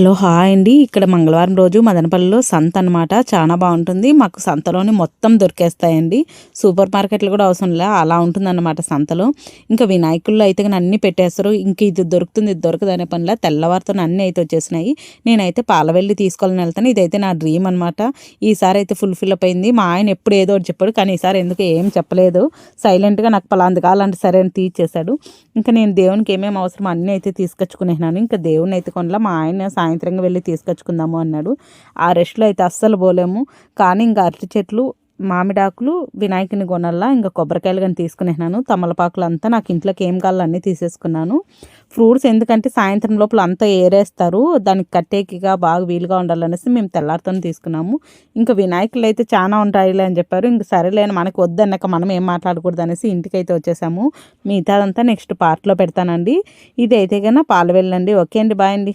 Hello hi అండి. ఇక్కడ మంగళవారం రోజు మదనపల్లిలో సంత అనమాట చాలా బాగుంటుంది. మాకు సంతలోని మొత్తం దొరికేస్తాయండి. సూపర్ మార్కెట్లు కూడా అవసరం లే. అలా ఉంటుందన్నమాట సంతలో. ఇంకా వినాయకుల్లో అయితే కానీ అన్నీ పెట్టేస్తారు. ఇంక ఇది దొరుకుతుంది ఇది దొరకదు అనే పనిలో. తెల్లవారితో అన్నీ అయితే వచ్చేసినాయి. నేనైతే పాలవెల్లి తీసుకోవాలని వెళ్తాను. ఇదైతే నా డ్రీమ్ అనమాట ఈసారి అయితే ఫుల్ ఫిల్ అప్ అయింది. మా ఆయన ఎప్పుడు ఏదో ఒకటి చెప్పాడు. కానీ ఈసారి ఎందుకు ఏం చెప్పలేదు. సైలెంట్గా నాకు పలాంది కావాలంటే సరే అని తీర్చేశాడు. ఇంకా నేను దేవునికి ఏమేమి అవసరం అన్నీ అయితే తీసుకొచ్చుకునేసినాను. ఇంకా దేవుని అయితే కొనలా. మా ఆయన సాయంత్రంగా వెళ్ళి తీసుకొచ్చుకుందాము అన్నాడు. ఆ రెస్ట్లో అయితే అస్సలు పోలేము. కానీ ఇంకా అరటి చెట్లు మామిడాకులు వినాయకుని కొనల్లా ఇంకా కొబ్బరికాయలు కానీ తీసుకునేనాను తమలపాకులు అంతా నాకు ఇంట్లోకి ఏం కావాలో అన్నీ తీసేసుకున్నాను. ఫ్రూట్స్ ఎందుకంటే సాయంత్రం లోపల అంతా ఏరేస్తారు. దానికి కట్టేకిగా బాగా వీలుగా ఉండాలనేసి మేము తెల్లారితో తీసుకున్నాము. ఇంకా వినాయకులు అయితే చాలా ఉంటాయిలే అని చెప్పారు. ఇంక సరేలేని మనకు వద్దన్నాక మనం ఏం మాట్లాడకూడదు అనేసి ఇంటికైతే వచ్చేసాము. మిగతాదంతా నెక్స్ట్ పార్ట్లో పెడతానండి. ఇది అయితే కన్నా పాలు వెళ్ళండి. ఓకే అండి బాయ్ అండి.